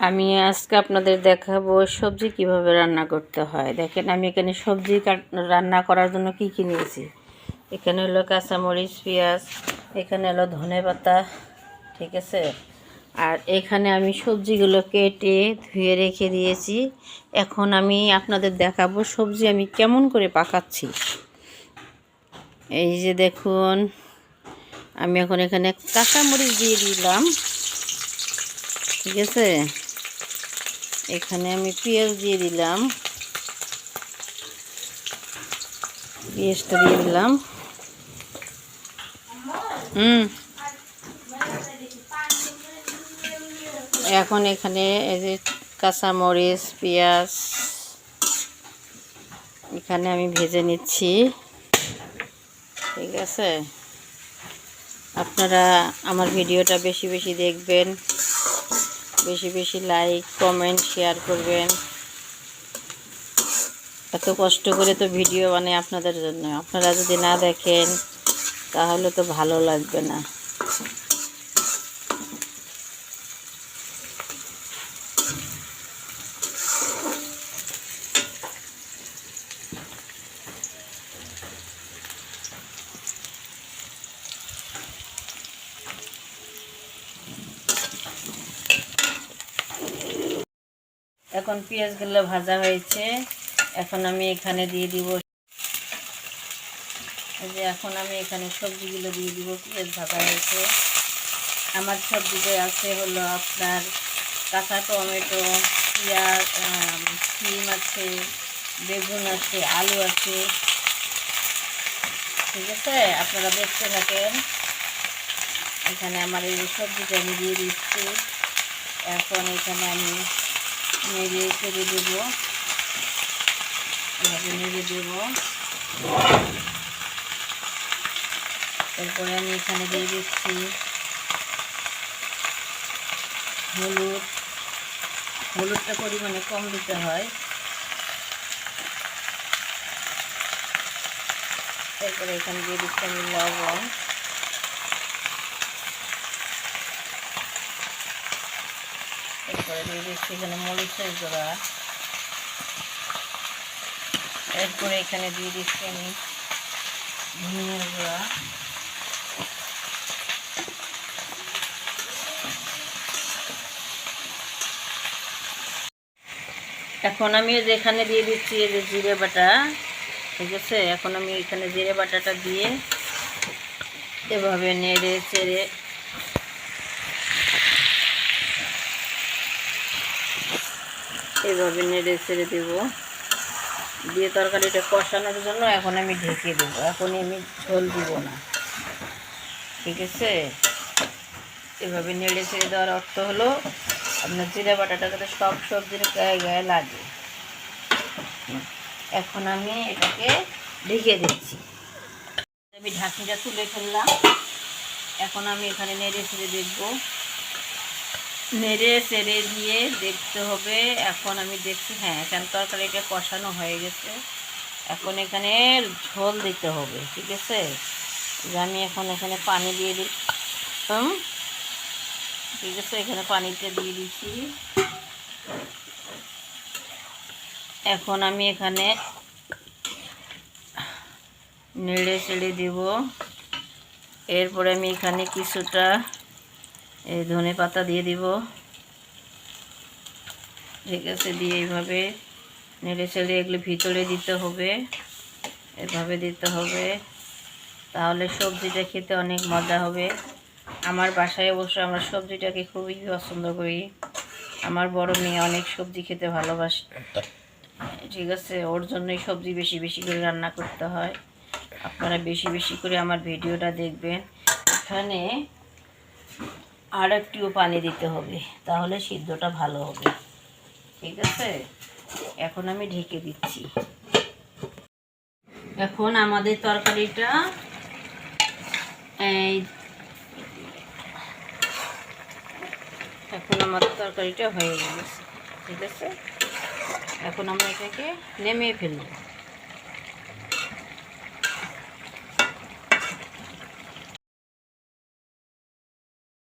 আমি আজকে আপনাদের দেখাবো সবজি কীভাবে রান্না করতে হয়। দেখেন, আমি এখানে সবজি রান্না করার জন্য কি কি নিয়েছি। এখানে হলো কাঁচামরিচ, পেঁয়াজ, এখানে হলো ধনে পাতা, ঠিক আছে? আর এখানে আমি সবজিগুলো কেটে ধুয়ে রেখে দিয়েছি। এখন আমি আপনাদের দেখাবো সবজি আমি কেমন করে পাকাচ্ছি। এই যে দেখুন, আমি এখন এখানে কাঁচামরিচ দিয়ে দিলাম। ঠিক আছে? এখানে আমি পেঁয়াজ দিয়ে দিলাম। পেঁয়াজটা দিয়ে দিলাম। হুম। এখন এখানে এই যে কাঁচামরিচ, পেঁয়াজ, এখানে আমি ভেজে নিচ্ছি। ঠিক আছে? আপনারা আমার ভিডিওটা বেশি বেশি দেখবেন। বেশি বেশি লাইক কমেন্ট শেয়ার করবেন। এত কষ্ট করে তো ভিডিও বানাই আপনাদের জন্য। আপনারা যদি না দেখেন, তাহলে তো ভালো লাগবে না। এখন পেঁয়াজগুলো ভাজা হয়েছে। এখন আমি এখানে দিয়ে দিব যে এখন আমি এখানে সবজিগুলো দিয়ে দিব, পেঁয়াজ ভাজা হয়েছে। আমার সবজিতে আছে হলো আপনার কাঁচা টমেটো, পেঁয়াজ সিম আছে, বেগুন আছে, আলু আছে। ঠিক আছে? আপনারা দেখতে থাকেন। এখানে আমার এই সবজিটা আমি দিয়ে দিচ্ছি। এখন এখানে আমি নেড়ে ছেড়ে দেবো। এভাবে নেড়ে দেবো। এরপরে আমি এখানে দিয়ে দিচ্ছি হলুদ। হলুদটা পরিমাণে কম দিতে হয়। এরপরে এখানে দিয়ে দিচ্ছি আমি লবণ। এরপরে দিয়ে দিচ্ছি, এখানে মরিচের গুঁড়া। এরপরে এখানে দিয়ে দিচ্ছি আমি ধনিয়ার গুঁড়া। এখন আমি এখানে দিয়ে দিচ্ছি এই যে জিরে বাটা, ঠিক আছে? এখন আমি এখানে জিরে বাটাটা দিয়ে এভাবে নেড়ে চেড়ে এভাবে নেড়ে ছেড়ে দেবো। দিয়ে তরকারিটা কষানোর জন্য এখন আমি ঢেকে দেবো। এখন আমি ঝোল দিব না। ঠিক আছে? এভাবে নেড়ে ছেড়ে দেওয়ার অর্থ হলো, আপনার জিরা বাটাটা যাতে সব সবজির গায়ে গায়ে লাগে। এখন আমি এটাকে ঢেকে দিচ্ছি। আমি ঢাকনিটা তুলে ফেললাম। এখন আমি এখানে নেড়ে ছেড়ে দেখব। নেড়ে চেড়ে দিয়ে দেখতে হবে। এখন আমি দেখছি হ্যাঁ এখানে তরকারিটা কষানো হয়ে গেছে। এখন এখানে ঝোল দিতে হবে, ঠিক আছে? আমি এখন এখানে পানি দিয়ে দিলাম ঠিক আছে, এখানে পানিটা দিয়ে দিচ্ছি। এখন আমি এখানে নেড়ে চেড়ে দিব। এরপরে আমি এখানে কিছুটা এই ধনে পাতা দিয়ে দিব। ঠিক আছে দিয়ে এইভাবে নেড়ে চেড়ে এগুলো ভিতরে দিতে হবে। এভাবে দিতে হবে। তাহলে সবজিটা খেতে অনেক মজা হবে। আমার বাসায় অবশ্য আমরা সবজিটাকে খুবই পছন্দ করি। আমার বড় মেয়ে অনেক সবজি খেতে ভালোবাসে। ঠিক আছে ওর জন্যই সবজি বেশি বেশি করে রান্না করতে হয়। আপনারা বেশি বেশি করে আমার ভিডিওটা দেখবেন। এখানে আর একটুও পানি দিতে হবে, তাহলে সিদ্ধটা ভালো হবে। ঠিক আছে? এখন আমি ঢেকে দিচ্ছি। এখন আমাদের তরকারিটা, এই এখন আমাদের তরকারিটা হয়ে গেছে। ঠিক আছে? এখন আমরা এটাকে নেমে ফেলব।